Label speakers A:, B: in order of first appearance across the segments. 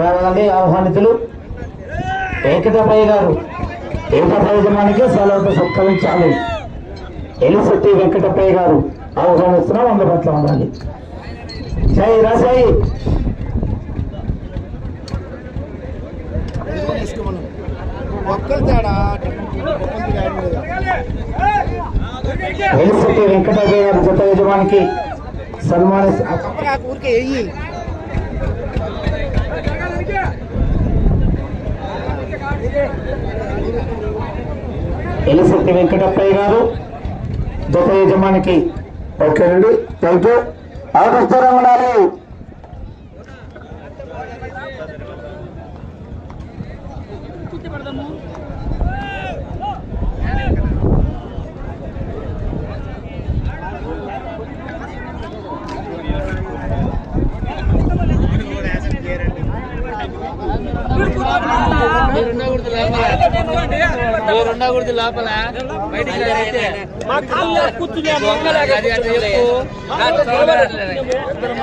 A: రావాలని ఆహ్వానితులు ఏకటపయ్య గారు ఏకటపయ్య యజమానికి సెలవుతో సత్కరించాలి. ఎలిశెట్టి వెంకటపయ్య గారు ఆహ్వానిస్తున్నాం అందుబాటులో ఉండాలి. జై రాజాయి
B: ఒక్కరు తేడా
A: ఎలిశెట్టి వెంకటపయ్య గారు జత యజమానికి సన్మాని
B: ఒక్కరు
A: ఎలిశెట్టి వెంకటప్పయ్య గారు జత యజమానికి ఓకేనండి థ్యాంక్ యూ ఆకర్షణ ఉండాలి
C: ఉండకూడదు లోపల బయటికి రారైతే దొంగలాగా అది అట్లా చెప్పు నాకు చూడబడట్లేదు.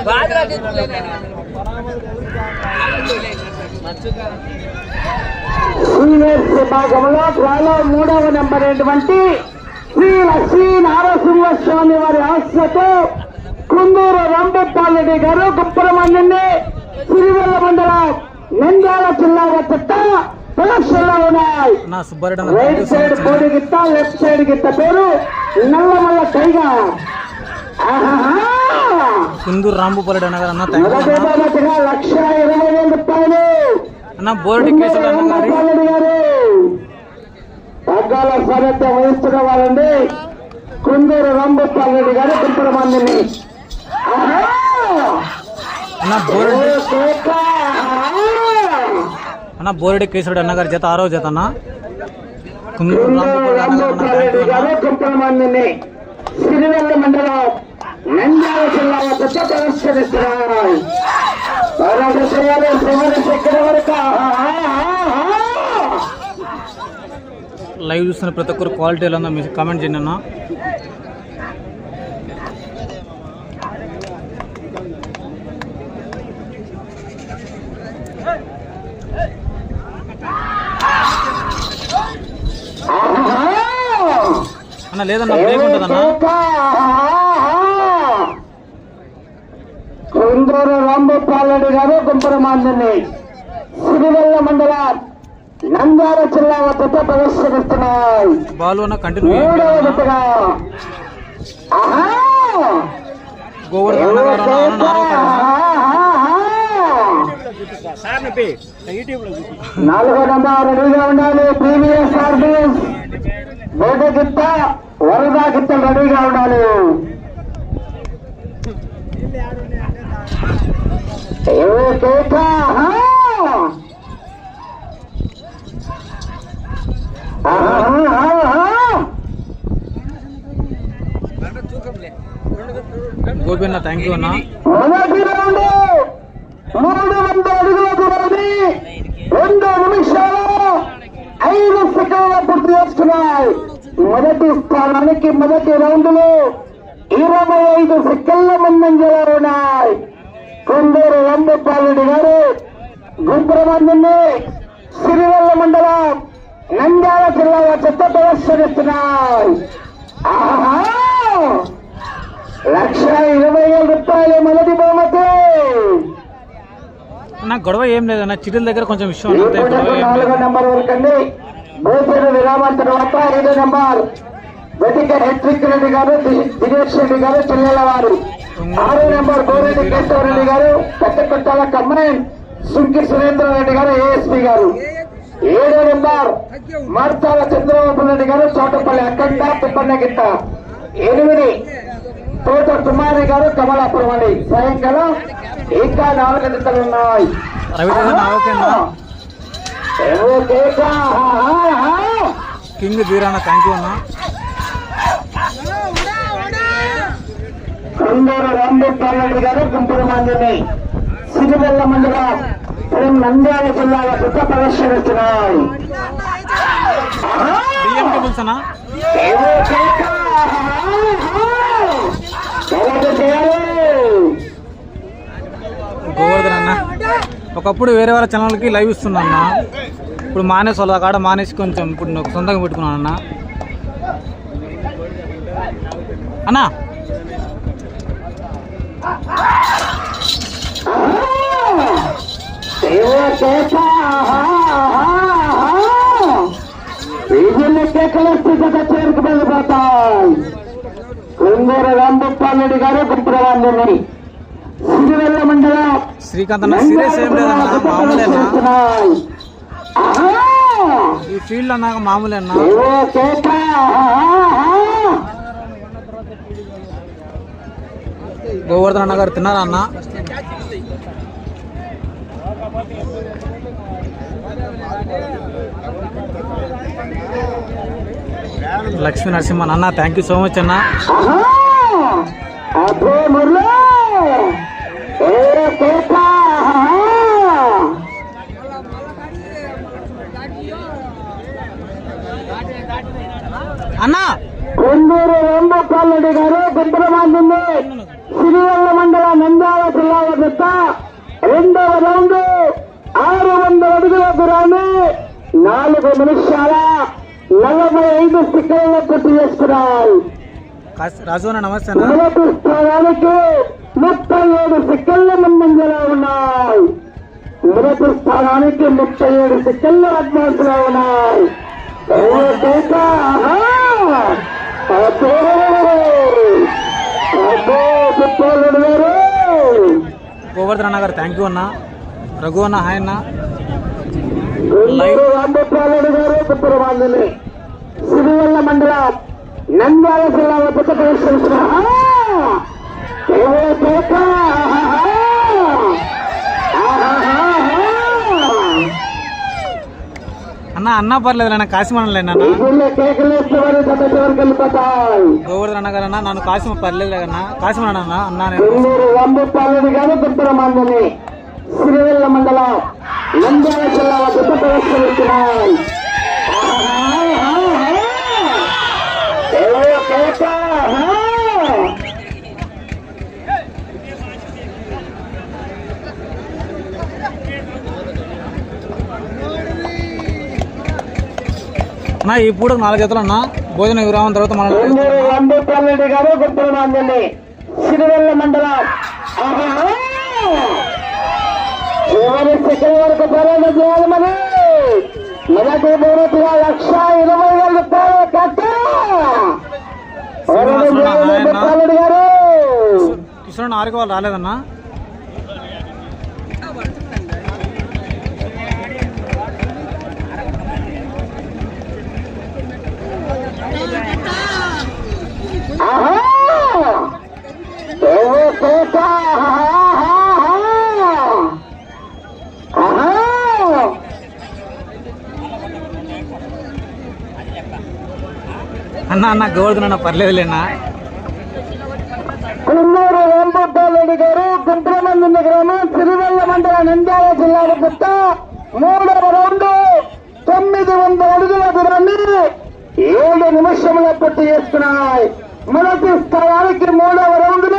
C: బాగా చెప్తున్నాను. మర్చిపోయా.
A: సీనియర్స్ విభాగంలో త్వరలో మూడవ నెంబర్ అయినటువంటి శ్రీ లక్ష్మీ నారసింహస్వామి వారి ఆశతో కుందూరు రాంబెప్పాలరెడ్డి గారు గుప్పరమంది సిరివెల్ల మండలం నంద్యాల జిల్లా చెత్త ప్రదర్శనలో ఉన్నాయి. రైట్ సైడ్ కోడి గిత్త లెఫ్ట్ సైడ్ గిత్త పేరు నల్లమల్ల టైగా ఆహాహా!
D: కుందూరు రాంభూపాలరెడ్డి అన్న
A: లక్ష ఇరవై వేల రూపాయలు
D: అన్న బోర్డు గారి.
A: పగ్గాల సారథ్యం వహిస్తున్న వారండి. కుందూరు రెడ్డి గారు కుంపల మందిని
D: అన్న బోరెడ్డి అన్న బోరెడ్డి కేసుడు అన్న గారి జత ఆరో జత అన్న.
A: సిరివెల్ల మండలం నంద్యాల జిల్లా వద్ద ప్రదర్శనిస్తున్నారు
D: లైవ్ చూస్తున్న ప్రతి ఒక్కరు క్వాలిటీ ఎలా ఉందో? మీరు కామెంట్ చేయండి అన్న. అన్న లేదన్న బ్రేక్ ఉంటుందన్న.
A: కుందూరు గారు గుంపరమాందని సిరివెల్ల మండలం నంద్యాల జిల్లా వద్ద ప్రదర్శనిస్తున్నాయి
D: బాలు అన్న కంటిన్యూ! గోవర్ధన్.
A: నాలుగో నంబర్ రెడీగా ఉండాలి. ప్రీవియస్ సర్వీస్ బోట గిత్త వరద గిత్తలు రెడీగా ఉండాలి. ఏ కేక, ఆహా! ఆహా, ఆహా!
D: గోపి అన్న థ్యాంక్ యూ అన్న.
A: మూడు వందల అడుగుల దూరాన్ని రెండు నిమిషాలు ఐదు సెకండ్ల పూర్తి చేసుకున్నాయి మొదటి స్థానానికి మొదటి రౌండ్లో ఇరవై ఐదు సెకండ్ల ముందంజలో ఉన్నాయి. కొందరు రంభపాలుడి గారు గుంపురమందిని సిరివెల్ల మండలం నంద్యాల జిల్లా చెత్త ప్రదర్శనిస్తున్నాయి. లక్ష ఇరవై వేల రూపాయలు మొదటి బహుమతి.
D: అన్న గొడవ ఏం లేదన్న చిటిల దగ్గర కొంచెం విషయం
A: నాలుగో నెంబర్ వరకండి భూసేన విరామం తర్వాత ఐదో నెంబర్. వెతిక హెట్రిక్ రెడ్డి గారు దినేష్ రెడ్డి గారు చెల్లెల వారు. ఆరో నెంబర్ గోరెడ్డి కేశవరెడ్డి గారు కట్టకొట్టాల కమ్మన్ సుంకి సురేంద్ర రెడ్డి గారు ఏఎస్పీ గారు. ఏడో నెంబర్ మార్తాల చంద్రబాబు రెడ్డి గారు చోటపల్లి అఖండ తిప్పన్న గిట్ట. ఎనిమిది తోట కుమారి గారు కమలాపురం అండి. సాయంకాలం ఇంకా నాలుగు జతలు ఉన్నాయి.
D: కింగ్ జీరా థ్యాంక్ యూ అన్న
A: కొందూరు రాంబేశ్వరరెడ్డి గారు గుంటూరు మందిని సిరివెల్ల మండలం నంద్యాల జిల్లాల పెద్ద ప్రదర్శనిస్తున్నాయి
D: బియ్యం కేబుల్స్ అన్నా
A: ఏవో కేక! అలాగే చేయాలి.
D: గోవర్ధన్ అన్న ఒకప్పుడు వేరే వాళ్ళ ఛానల్కి లైవ్ ఇస్తున్నాను అన్న ఇప్పుడు మానేసి వాళ్ళ కాడ మానేసి కొంచెం ఇప్పుడు నాకు సొంతంగా పెట్టుకున్నాను అన్న. అన్నా.
A: ఏవో కేక! వీధుల్లో కేకలు గారు గుంపురవాళ్ళని సిరివెల్ల
D: శ్రీకాంత్ అన్న సీరియస్ ఏం లేదన్నా మామూలేనా? ఈ ఫీల్డ్ అన్నాక మామూలే అన్న
A: ఏవో కేక!
D: గోవర్ధన్ అన్న గారు తిన్నారా అన్న? లక్ష్మీ నరసింహన్ అన్న థ్యాంక్ యూ సో మచ్ అన్న
A: ఆహా! అబ్బో మురళి! ఏవో కేక!
D: అన్న.
A: కొందూరు రాంబప్పారెడ్డి గారు గుంపురవాళ్ళని సిరివెల్ల మండల నంద్యాల జిల్లాల పెద్ద రెండవ రౌండ్ ఆరు వందల అడుగుల దూరాన్ని నాలుగు నిమిషాల నలభై ఐదు సెకండ్ల పూర్తి చేసుకున్నాయి.
D: కాస్- రాజు నమస్తే
A: మొదటి స్థానానికి ముప్పై ఏడు సెకండ్ల ముందంజలో ఉన్నాయి. మొదటి స్థానానికి ముప్పై ఏడు సెకండ్ల అడ్వాన్స్లో ఉన్నాయి
D: గోవర్ధన్ అన్న గారు థ్యాంక్ యూ అన్న. రఘు అన్న హాయ్ అన్న.
A: సిరివల్ల మండలం నంద్యాల జిల్లా వద్ద
D: అన్న అన్న పర్లేదు అన్న కాసిమనలే అన్న
A: కేకలేశ్వరి గత చివరికి వెళ్ళిపోతాయి
D: గోవర్ధన్ అన్న గారు అన్న నన్ను కాసిమ పర్లేదు అన్న కాసిమన అన్న అన్న నేను.
A: మండలం. నంద్యాల జిల్లా
D: అన్న ఈ పూట నాలుగు జతలు అన్న భోజన విరామం తర్వాత మన
A: సిరివెల్ల మండలం. సెకండ్ వరకు చేయాలి మొదటి లక్ష ఇరవై వేల రూపాయలు గారు.
D: కిషోర్ ఆరుకు వాళ్ళు రాలేదన్న. అన్న అన్న గోవర్ధన పర్లేదులేనా
A: కున్నూరు రాంబుద్దారెడ్డి గారు గుంట్రమంది గ్రామం సిరివల్ల మండల నంద్యాల జిల్లాల పుట్ట మూడవ రౌండ్ తొమ్మిది వందల అడుగుల దూరాన్ని ఏడు నిమిషముల పూర్తి చేస్తున్నాయి. మొదటి స్థానానికి మూడవ రౌండ్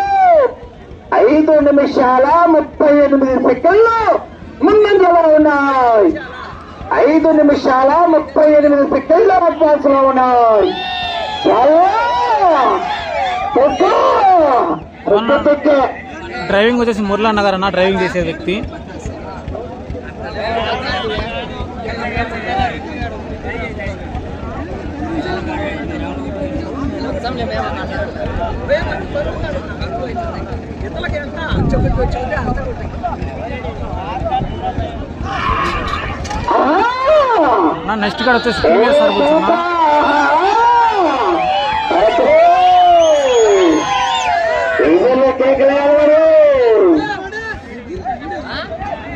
A: ఐదు నిమిషాల ముప్పై ఎనిమిది సెకండ్లు ముందంజలో ఉన్నాయి. ఐదు నిమిషాల ముప్పై ఎనిమిది సెకండ్ల అడ్వాన్స్లో ఉన్నాయి. చాలా!
D: డ్రైవింగ్ వచ్చేసి మురళీ అన్న గారు అన్న డ్రైవింగ్ చేసే వ్యక్తి.
A: ఆహా!
D: నెక్స్ట్ కాడ వచ్చేసి సార్ కూర్చున్నా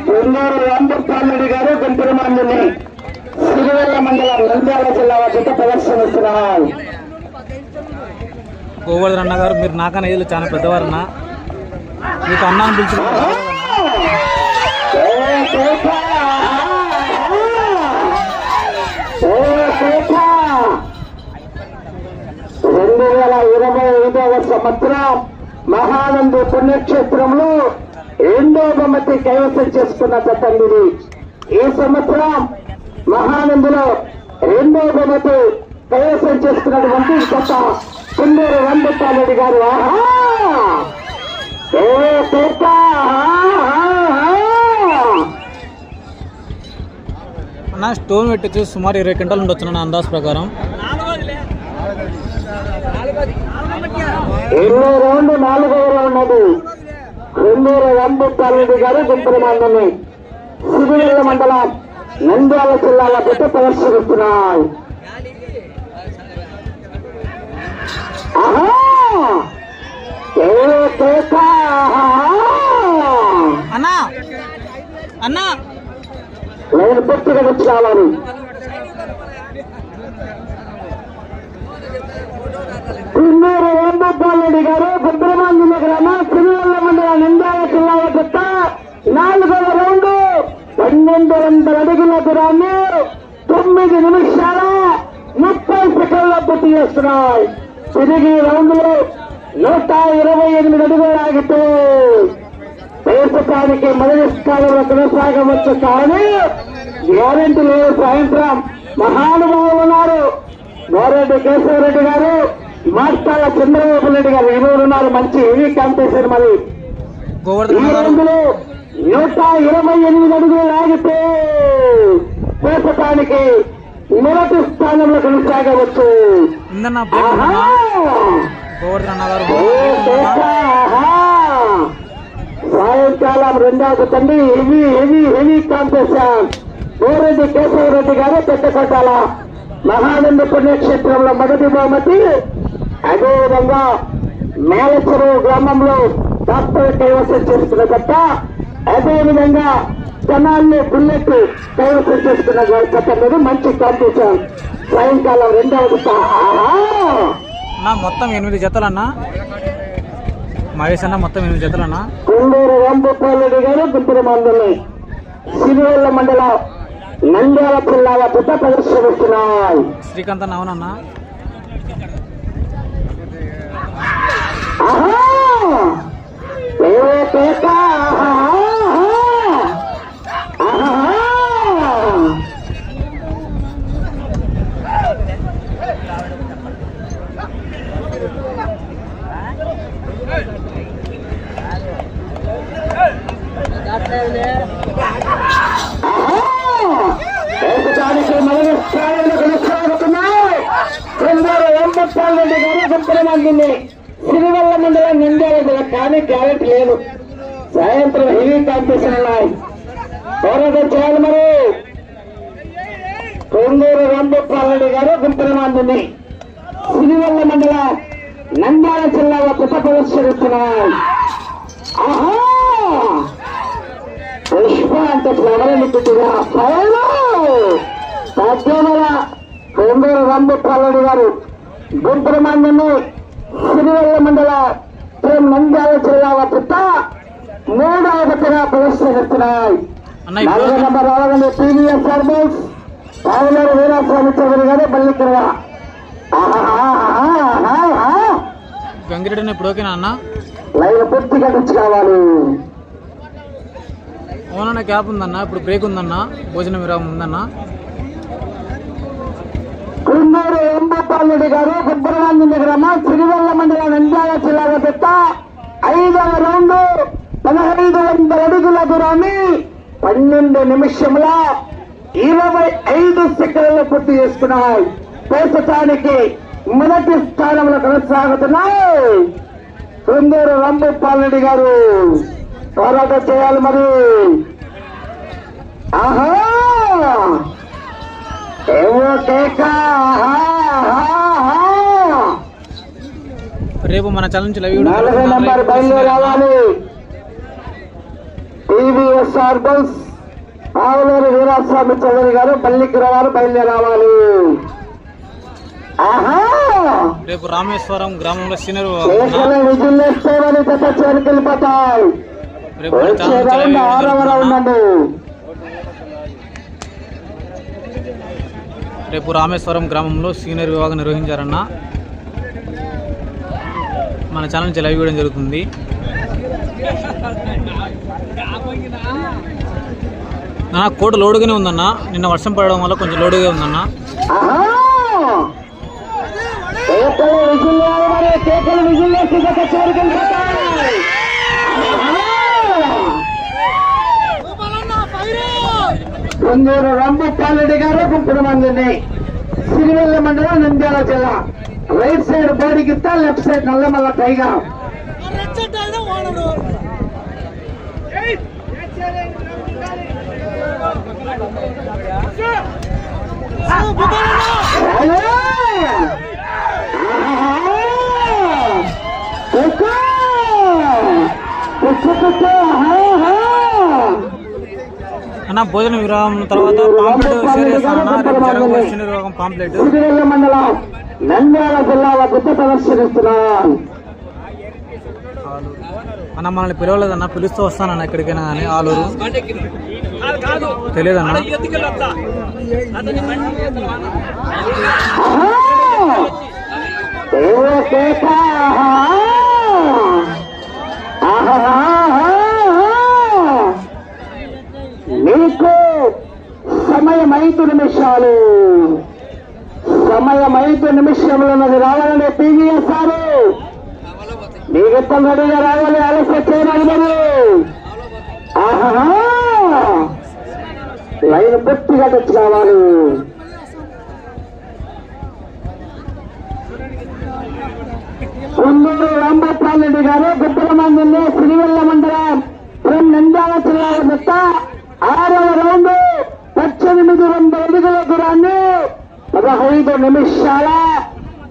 A: గుండూరు గారు గుంటూరు మండలి సిరివెల్ల మండలం నంద్యాల జిల్లా వద్ద ప్రదర్శనిస్తున్నారు
D: గోవర్ధన్ అన్న గారు మీరు నాకన్నా ఏదో చాలా పెద్దవారన్న. మీకు అన్నాను పిలిచి
A: రెండు వేల ఇరవై ఐదవ సంవత్సరం మహానంద పుణ్యక్షేత్రంలో రెండో బొమ్మతి కైవసం చేసుకున్న గతండి ఈ సంవత్సరం మహానందులో రెండో బొమ్మతి కైవసం చేసుకున్నటువంటి గత కుందూరు రంబెట్టారెడ్డి గారు!
D: అన్న స్టోన్ పెట్టి వచ్చి సుమారు ఇరవై క్వింటాలు ఉండొచ్చు నా అందాజ్ ప్రకారం.
A: ఎన్నో రౌండ్ రౌండ్ అది. రెండూరు రంబుత్తారెడ్డి గారు గుంపుల మందని సిరివెల్ల మండలం నంద్యాల జిల్లాల బిడ్డ ప్రదర్శిస్తున్నాయి
D: అన్నా! అన్నా!
A: నేను పూర్తిగా వచ్చి రావాలి కున్నూరు రాంభూపాలరెడ్డి గారు సుబ్రహ్మణ్య గ్రామం సిరివెల్ల మండలం నంద్యాల జిల్లా చెత్త నాలుగవ రౌండ్ పన్నెండు వందల అడుగుల దూరాన్ని తొమ్మిది నిమిషాల ముప్పై సెకండ్ల పూర్తి చేస్తున్నాయి. తిరిగి రౌండ్లో నూట ఇరవై ఎనిమిది అడుగులు ఆగితే దేశకానికి మొదటి స్థానంలో కొనసాగవచ్చు కానీ గ్యారెంటీ లేదు సాయంత్రం. మహానుభావులు ఉన్నారు. గోరెడ్డి కేశవరెడ్డి గారు మాస్టాల చంద్రబాబు రెడ్డి గారు ఇరువురు ఉన్నారు? మంచి హెవీ కాంపిటీషన్ మరి. ఈ రౌండ్లో నూట ఇరవై ఎనిమిది అడుగులు లాగితే దేశకానికి మొదటి స్థానంలో కొనసాగవచ్చు! సాయంకాలం రెండవ తండ్రి heavy heavy heavy competition. Goreddy Keshavareddy గారు పెద్ద కొట్టాల. మహానంద పుణ్యక్షేత్రంలో మొదటి బహుమతి. అదేవిధంగా మేలచెరువు గ్రామంలో డాక్టర్ కైవసం చేసుకున్న తప్ప అదేవిధంగా జనాన్ని బుల్లెట్ కైవసం చేసుకున్న తప్ప అనేది మంచి కాంపిటీషన్ సాయంకాలం రెండవ
D: మొత్తం ఎనిమిది జతలు అన్న మహేష్ అన్న మొత్తం ఎనిమిది జతలు అన్న
A: కొండూరు రాంభూపాలరెడ్డి గారు గుంటూరు మండలి సిరివెల్ల మండలం నంద్యాల జిల్లాల పెద్ద ప్రదర్శనిస్తున్నాయి
D: శ్రీకాంత్ అన్న అవునన్న
A: ఆహా! ఏ పేట! ఆహా! కొందరు వెంకటారెడ్డి గారు గుంపుల మందిని సిరివల్ల మండలం నిందాల జిల్లా కానీ క్యారెట్ లేదు. సాయంత్రం హెవీ కాంపిటీషన్ ఉన్నాయి. పోరాటం చేయాలి మరి. కొందూరు రాంభూపాలరెడ్డి గారు గుంపుల మందిని సిరివల్ల మండల నంద్యాల జిల్లా పుట్ట ప్రదర్శనిస్తున్నాయి ఆహా! పుష్ప అంటే ఫ్లవర్ పుట్టిగా పైన సాధ్యమల కొందరు రంబుప్పాలరెడ్డి గారు గుంటూరు మండలి సిరివెల్ల మండల ప్రేమ్ నంద్యాల జిల్లాల పుట్ట మూడవ జతగా ప్రదర్శనిస్తున్నాయి
D: అన్న
A: నాలుగో
D: ఇప్పుడు
A: నంబర్ రావాలని టీవీఎస్ సర్వీస్ పావులూరు వీరాస్వామి చౌదరి గారు బల్లికరగా
D: గంగిరెడ్డి ఇప్పుడు ఓకేనా అన్న?
A: లైన్ పూర్తిగా కావాలి.
D: అవునన్న క్యాప్ ఉందన్న ఇప్పుడు బ్రేక్ ఉందన్న భోజనం విరామం ఉందన్న.
A: కుందూరు గారు సుబ్రహ్మణ్యం గ్రామం సిరివల్ల మండలం నంద్యాల జిల్లాలో పెట్ట. ఐదవ రౌండ్ పదహైదు వందల అడుగుల దూరాన్ని పన్నెండు నిమిషముల ఇరవై ఐదు సెకండ్లు పూర్తి చేసుకున్నాయి. ప్రస్తుతానికి మొదటి స్థానంలో కొనసాగుతున్నాయి. కుందూరు రంభపాలరెడ్డి గారు పోరాటం చేయాలి మరి. ఆహా! ఏవో కేక?
D: రేపు మన ఛానల్ నుంచి లైవ్
A: నలభై. నంబర్ బయలుదేరి రావాలి. టీవీఎస్ఆర్ బస్ ఆవులేరు వీరాస్వామి చౌదరి గారు పల్లికి రావాలి బయలుదేరి రావాలి.
D: రేపు రామేశ్వరం గ్రామంలో సీనియర్ రేపు
A: ఆరవ రౌండ్. అండి.
D: రేపు రామేశ్వరం గ్రామంలో సీనియర్ విభాగం నిర్వహించారన్న మన ఛానల్ నుంచి లైవ్ ఇవ్వడం జరుగుతుంది. నా కోట లోడుగానే ఉందన్న. నిన్న వర్షం పడడం వల్ల కొంచెం లోడుగా ఉందన్న.
A: ఆహా వేసి గత చివరికి వెళ్ళిపోతాయి. ఆహా! పొంగూరు రంభపాలరెడ్డి గారు గుంపుడు మందిని. సిరివెల్ల మండలం నంద్యాల జిల్లా. రైట్ సైడ్ బోడి గిత్త లెఫ్ట్ సైడ్ నల్లమల్ల టైగర్.
D: అన్న భోజన విరామం తర్వాత పాంప్లెట్ షేర్ చేస్తానన్న రేపు జరగబోయే శని రోగం పాంప్లెట్.
A: నంద్యాల జిల్లాలో గుర్త ప్రదర్శనిస్తున్నాం.
D: అన్న మనల్ని పిలవలేదన్న పిలుస్తూ వస్తానన్న ఎక్కడికైనా కానీ ఆలూరు. తెలియదన్న.
A: మీకు సమయం ఐదు నిమిషాలు. సమయం ఐదు నిమిషంలోన్నది రావాలని పీవీఎస్ఆర్ మిగతా రెడీగా రావాలి ఆలస్యం చేయడానికి మరి. ఆహా! లైన్ పూర్తిగా తెచ్చి కావాలి. కొందరు రాంభట్రారెడ్డి గారు గుబ్బల మందిని సిరివెల్ల మండలం ఫ్రం నంద్యాల జిల్లా మొత్త ఆరవ రౌండ్. పద్దెనిమిది వందల అడుగుల దూరాన్ని పదహైదు నిమిషాల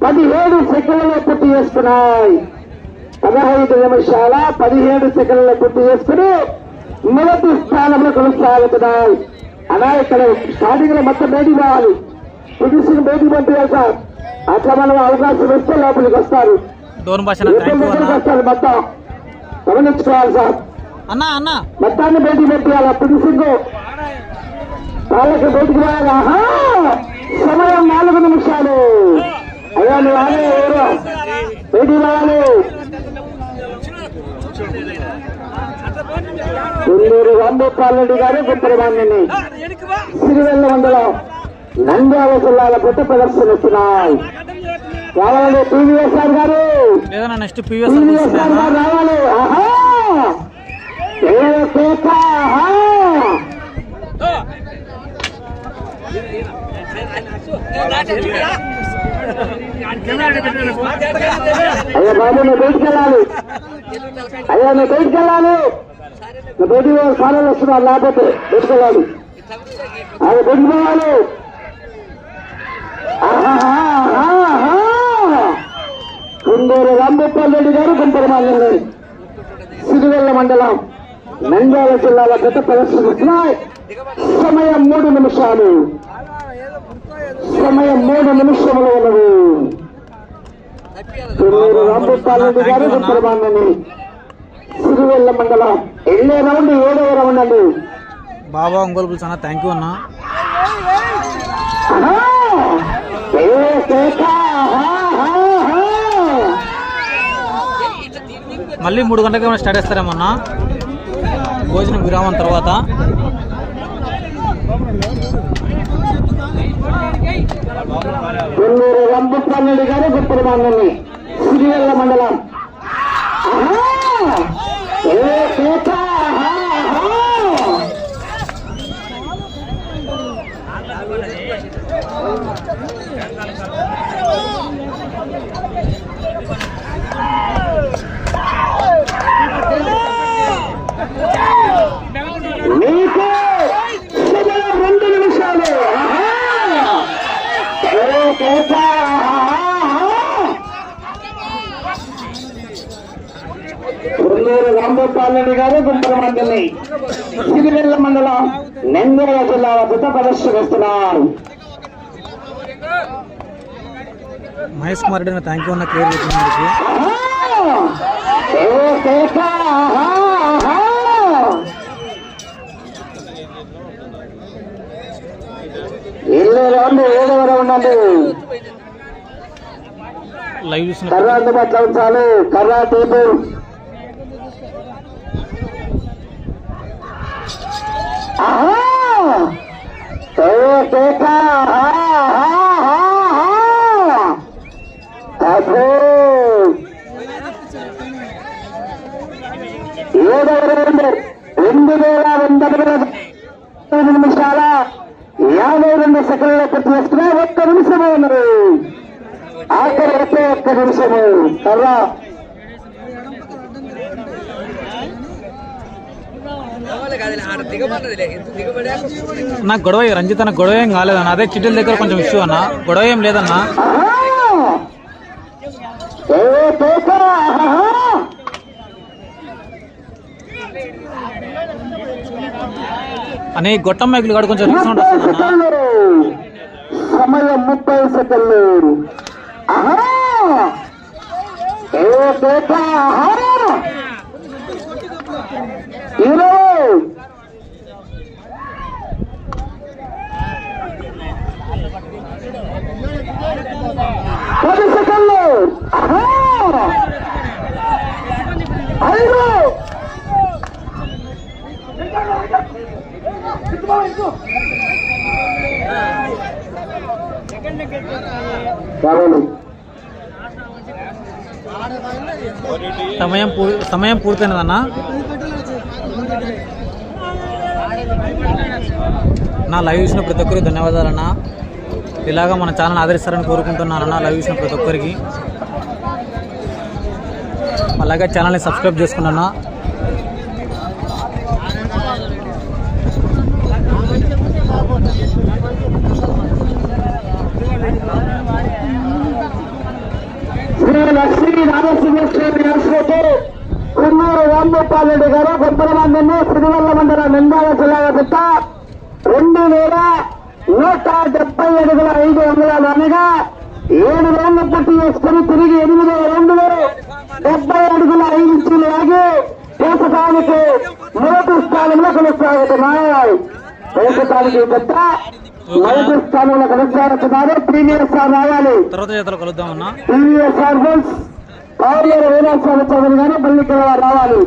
A: పదిహేడు సెకండ్లలో పూర్తి చేసుకున్నాయి పదహైదు నిమిషాల పదిహేడు సెకండ్లలో పూర్తి చేసుకుని మొదటి స్థానంలో కొనసాగుతున్నాయి. అలా ఇక్కడ స్టార్టింగ్లో మొత్తం బయటికి రావాలి పురుషులు బయటికి పంపించాలి సార్ అట్లా మనం అవకాశం ఇస్తే లోపలికి వస్తారు. వస్తారు మొత్తం. గమనించుకోవాలి సార్.
D: అన్న అన్న.
A: మొత్తాన్ని బయటికి పెట్టాలి పురుషులు వాళ్ళకి బయటికి రావాలి ఆహా! సమయం నాలుగు నిమిషాలు. అయ్యా నువ్వు ఆగే ఎవరు? బయటికి రావాలి కుందూరు రాంభూపాలరెడ్డి గారు గుంపరమాన్యని సిరివెల్ల మండలం నంద్యాల జిల్లాల కొత్త ప్రదర్శనిస్తున్నాయి. కావాలండి టీవీఎస్ఆర్ గారు.
D: లేదన్నా నెక్స్ట్ పీవీఎస్
A: గారు రావాలి. ఆహా! ఏ కేక, ఆహా అయ్యా బాబు నువ్వు బయటికి వెళ్ళాలి అయ్యా నువ్వు బయటికి వెళ్ళాలి నువ్వు బయటికి పోవాలి కాలంలో వస్తున్నావు లేకపోతే బయటికి వెళ్ళాలి అది బయటికి పోవాలి. ఆహాహా. కుందూరు రాంభూపాల్ రెడ్డి గారు గుంపరమాలి సిరివెల్ల మండలం నంద్యాల జిల్లాలో గత ప్రదర్శన సమయం మూడు నిమిషాలు. సమయం మూడు నిమిషములు ఉన్నది. రాంభూపాల్ రెడ్డి గారు గుంపరమాలని సిరివెల్ల మండలం ఎల్లే రౌండ్ ఏడవ రౌండ్ అండి.
D: బాబా ఒంగోలు అన్న థ్యాంక్ యూ అన్న. మళ్ళీ మూడు గంటలకు ఏమైనా స్టార్ట్ చేస్తారేమన్నా భోజనం విరామం తర్వాత.
A: కొల్లూరు రంభపాలరెడ్డి గారు గుప్పరమాన్ని సిరివెల్ల మండలం ఆహా! ఏ కేక! ఆహాహా! మీకు సమయం రెండు నిమిషాలు ఆహా! ఏ కేక! ఆహాహా! కొల్లూరు రాంభూపాలరెడ్డి గారు గుంపరమండలి సిరివెల్ల మండలం నెంగళ జిల్లా వద్ద ప్రదర్శనిస్తున్నారు
D: మహేష్ కుమార్ రెడ్డి థ్యాంక్ యూ అన్న క్లియర్
A: రౌండ్ అండి
D: లైవ్ చూస్తున్న
A: కర్ర అందుబాటులో ఉంచాలి కర్ర టేపు ఆహా! ఏ కేక! ఆహా! ఆహా! ఆహా! ఏడవ రెండు రెండు వేల వంద ఐదు నిమిషాల యాభై రెండు సెకండ్ల పూర్తి చేసుకున్నా ఒక్క నిమిషమే ఉన్నారు ఆఖరి ఒకే ఒక్క నిమిషము కర్ర
D: నాకు గొడవ రంజిత్ అన్న గొడవ ఏం కాలేదన్న? అదే చిటిల దగ్గర కొంచెం ఇష్యూ అన్న. గొడవ ఏం లేదన్నా? అని ఈ గొట్టం మైకులు కాడ కొంచెం
A: సమయం ముప్పై సెకండ్లు. ఏ ఇరవై పది సెకండ్లు ఆహా! ఐదు కావాలి
D: సమయం సమయం పూర్తయినదన్నా? నా లైవ్ చూసిన ప్రతి ఒక్కరికి ధన్యవాదాలన్నా. ఇలాగా మన ఛానల్ ఆదరిస్తారని కోరుకుంటున్నానన్నా లైవ్ చూసిన ప్రతి ఒక్కరికి. అలాగే ఛానల్ని సబ్స్క్రైబ్ చేసుకున్నాను?
A: కున్నూరు రాంగోపాల్ గారు కొంతమందిని సిరివల్ల మండల నిందాల జిల్లా పెద్ద రెండు వేల నూట డెబ్బై అడుగుల ఐదు వందల అనగా ఏడు రౌండ్లు పూర్తి చేసుకుని తిరిగి ఎనిమిది రౌండ్లు డెబ్బై అడుగుల ఐదు ఇంచులు ఆగి దేశకానికి మొదటి స్థానంలో కొనసాగుతున్నాయి. దేశకానికి పెద్ద మొదటి స్థానంలో కొనసాగుతున్నారు. ప్రీమియర్ స్థానం రావాలి.
D: తర్వాత చేతలో కలుద్దామన్నా.
A: టీవీఎస్ ఆర్బల్స్ పౌర్య వీరాస్వామి చౌదరి గారు పల్లికల రావాలి.